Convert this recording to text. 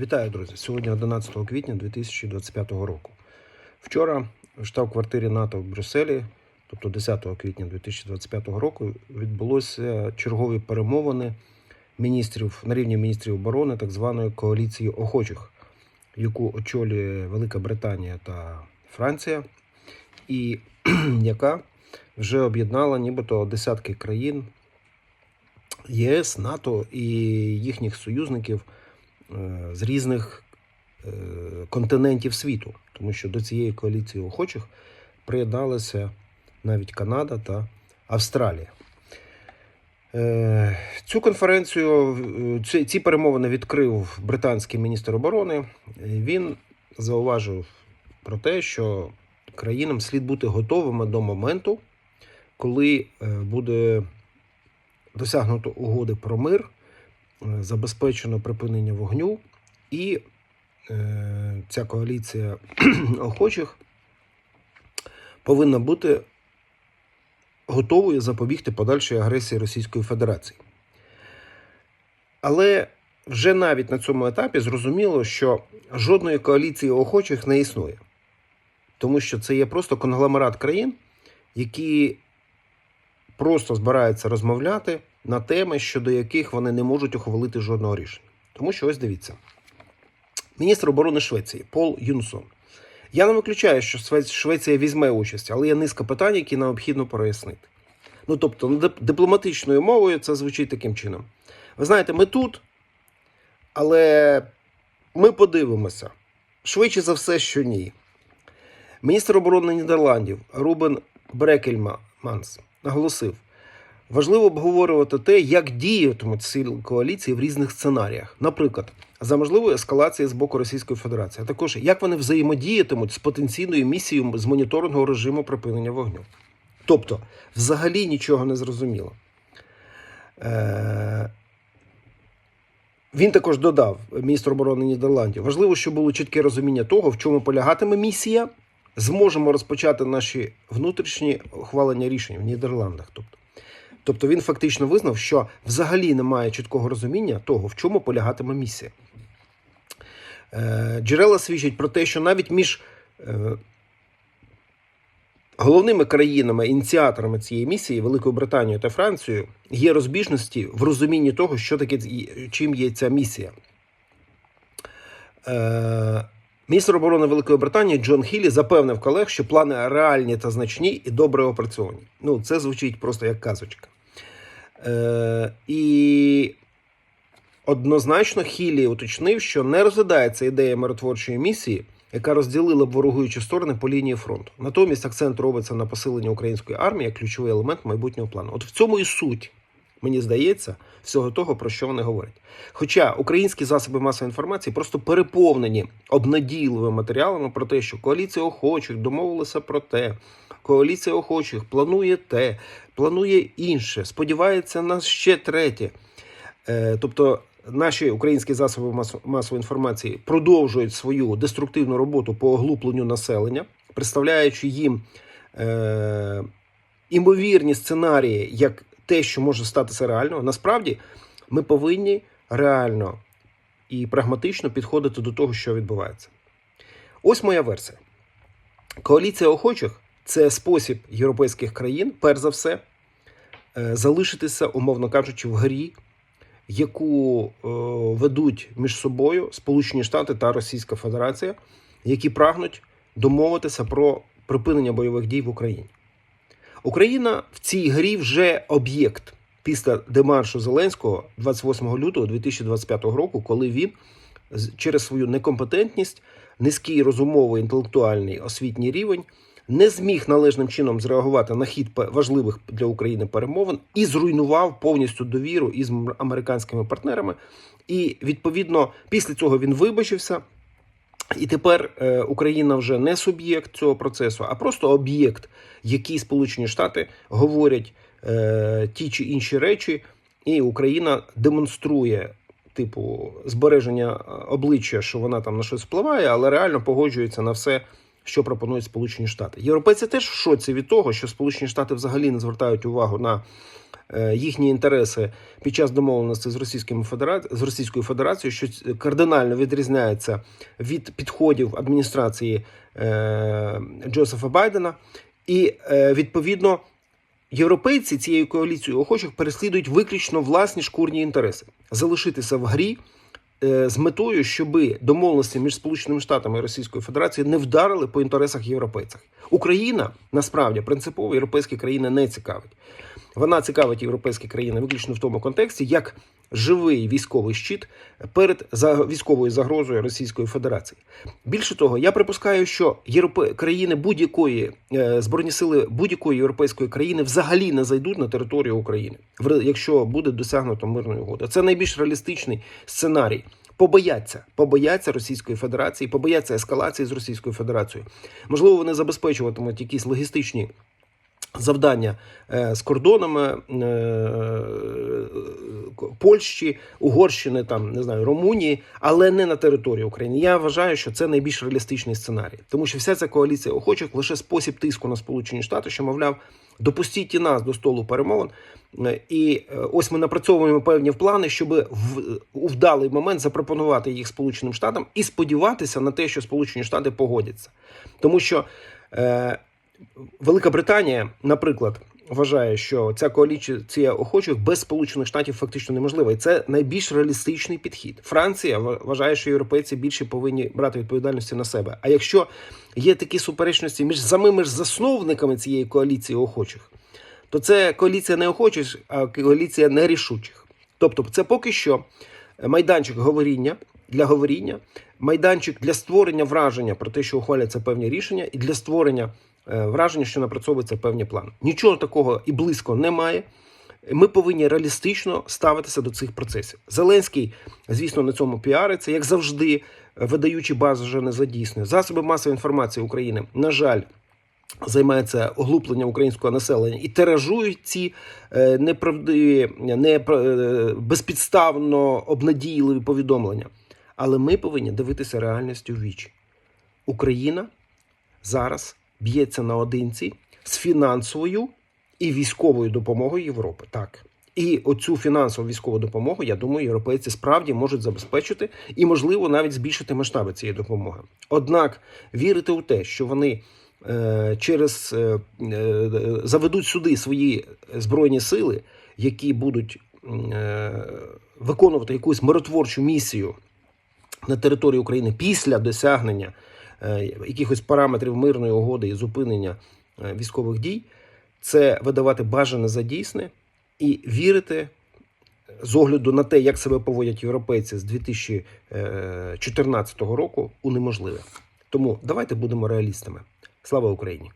Вітаю, друзі! Сьогодні 11 квітня 2025 року. Вчора в штаб-квартирі НАТО в Брюсселі, тобто 10 квітня 2025 року, відбулося чергові перемовини міністрів на рівні міністрів оборони так званої коаліції охочих, яку очолює Велика Британія та Франція, і яка вже об'єднала нібито десятки країн ЄС, НАТО і їхніх союзників з різних е, континентів світу, тому що до цієї коаліції охочих приєдналися навіть Канада та Австралія. Е, Цю конференцію, е, ці, перемовини відкрив британський міністр оборони. Е, Він зауважив про те, що країнам слід бути готовими до моменту, коли е, буде досягнуто угоди про мир, е, забезпечено припинення вогню, і е, ця коаліція охочих повинна бути готовою запобігти подальшій агресії Російської Федерації. Але вже навіть на цьому етапі зрозуміло, що жодної коаліції охочих не існує, тому що це є просто конгломерат країн, які просто збираються розмовляти на теми, щодо яких вони не можуть ухвалити жодного рішення. Тому що ось дивіться. Міністр оборони Швеції Пол Юнсон. Я не виключаю, що Швеція візьме участь, але є низка питань, які необхідно прояснити. Ну тобто, ну, дипломатичною мовою це звучить таким чином. Ви знаєте, ми тут, але ми подивимося. Швидше за все, що ні. Міністр оборони Нідерландів Рубен Брекельманс наголосив, важливо обговорювати те, як діятимуть сили коаліції в різних сценаріях. Наприклад, за можливої ескалації з боку Російської Федерації, а також як вони взаємодіятимуть з потенційною місією з моніторингу режиму припинення вогню. Тобто, взагалі нічого не зрозуміло. Е- він також додав, міністр оборони Нідерландів, важливо, щоб було чітке розуміння того, в чому полягатиме місія. Зможемо розпочати наші внутрішні ухвалення рішень в Нідерландах. Тобто, тобто він фактично визнав, що взагалі немає чіткого розуміння того, в чому полягатиме місія. Е, Джерела свідчать про те, що навіть між е, головними країнами, ініціаторами цієї місії, Великою Британією та Францією, є розбіжності в розумінні того, що таке чим є ця місія. Міністр оборони Великої Британії Джон Хілі запевнив колег, що плани реальні та значні і добре опрацьовані. Ну, це звучить просто як казочка. Е, і однозначно Хілі уточнив, що не розглядається ідея миротворчої місії, яка розділила б ворогуючі сторони по лінії фронту. Натомість акцент робиться на посиленні української армії як ключовий елемент майбутнього плану. От в цьому і суть, мені здається, всього того, про що вони говорять. Хоча українські засоби масової інформації просто переповнені обнадійливими матеріалами про те, що коаліція охочих домовилася про те, коаліція охочих планує те, планує інше, сподівається на ще третє. Е, тобто наші українські засоби масо- масової інформації продовжують свою деструктивну роботу по оглупленню населення, представляючи їм е, імовірні сценарії як те, що може статися реально. Насправді ми повинні реально і прагматично підходити до того, що відбувається. Ось моя версія. Коаліція охочих це спосіб європейських країн, перш за все, е, залишитися, умовно кажучи, в грі, яку е, ведуть між собою Сполучені Штати та Російська Федерація, які прагнуть домовитися про припинення бойових дій в Україні. Україна в цій грі вже об'єкт після демаршу Зеленського 28 лютого 2025 року, коли він через свою некомпетентність, низький розумовий інтелектуальний освітній рівень не зміг належним чином зреагувати на хід важливих для України перемовин і зруйнував повністю довіру із американськими партнерами. І відповідно після цього він вибачився. І тепер е, Україна вже не суб'єкт цього процесу, а просто об'єкт, який Сполучені Штати говорять е, ті чи інші речі, і Україна демонструє, типу, збереження е, обличчя, що вона там на щось впливає, але реально погоджується на все, що пропонують Сполучені Штати. Європейці теж в шоці від того, що Сполучені Штати взагалі не звертають увагу на е, їхні інтереси під час домовленості з Російською Федерацією, з Російською Федерацією, що кардинально відрізняється від підходів адміністрації е, Джозефа Байдена, і е, відповідно. Європейці цією коаліцією охочих переслідують виключно власні шкурні інтереси, залишитися в грі з метою, щоб домовленості між Сполученими Штатами і Російською Федерацією не вдарили по інтересах європейців. Україна насправді принципово європейські країни не цікавить. Вона цікавить європейські країни виключно в тому контексті, як живий військовий щит перед військовою загрозою Російської Федерації. Більше того, я припускаю, що європе... країни будь-якої е, збройні сили будь-якої європейської країни взагалі не зайдуть на територію України, якщо буде досягнуто мирної угоди. Це найбільш реалістичний сценарій. Побояться, побояться Російської Федерації, побояться ескалації з Російською Федерацією. Можливо, вони забезпечуватимуть якісь логістичні завдання е, з кордонами е, Польщі, Угорщини, там не знаю, Румунії, але не на території України. Я вважаю, що це найбільш реалістичний сценарій, тому що вся ця коаліція охочих лише спосіб тиску на Сполучені Штати, що мовляв, допустіть і нас до столу перемовин. Е, І ось ми напрацьовуємо певні плани, щоб у вдалий момент запропонувати їх Сполученим Штатам і сподіватися на те, що Сполучені Штати погодяться, тому що. Велика Британія, наприклад, вважає, що ця коаліція охочих без Сполучених Штатів фактично неможлива, і це найбільш реалістичний підхід. Франція вважає, що європейці більше повинні брати відповідальності на себе. А якщо є такі суперечності між самими ж засновниками цієї коаліції охочих, то це коаліція не охочих, а коаліція нерішучих. Тобто, це поки що майданчик говоріння для говоріння, майданчик для створення враження про те, що ухваляться певні рішення, і для створення враження, що напрацьовуються певні плани. Нічого такого і близько немає. Ми повинні реалістично ставитися до цих процесів. Зеленський, звісно, на цьому піариться, як завжди, е, видаючи бажане за дійсне. Засоби масової інформації України, на жаль, займається оглуплення українського населення і тиражують ці е, неправдиві, не е, безпідставно обнадійливі повідомлення. Але ми повинні дивитися реальністю в вічі. Україна зараз б'ється наодинці з фінансовою і військовою допомогою Європи. Так. І оцю фінансову військову допомогу, я думаю, європейці справді можуть забезпечити і, можливо, навіть збільшити масштаби цієї допомоги. Однак вірити у те, що вони е, через е, е, заведуть сюди свої збройні сили, які будуть е, виконувати якусь миротворчу місію на території України після досягнення якихось параметрів мирної угоди і зупинення е, військових дій, це видавати бажане за дійсне і вірити з огляду на те, як себе поводять європейці з 2014 року, у неможливе. Тому давайте будемо реалістами. Слава Україні!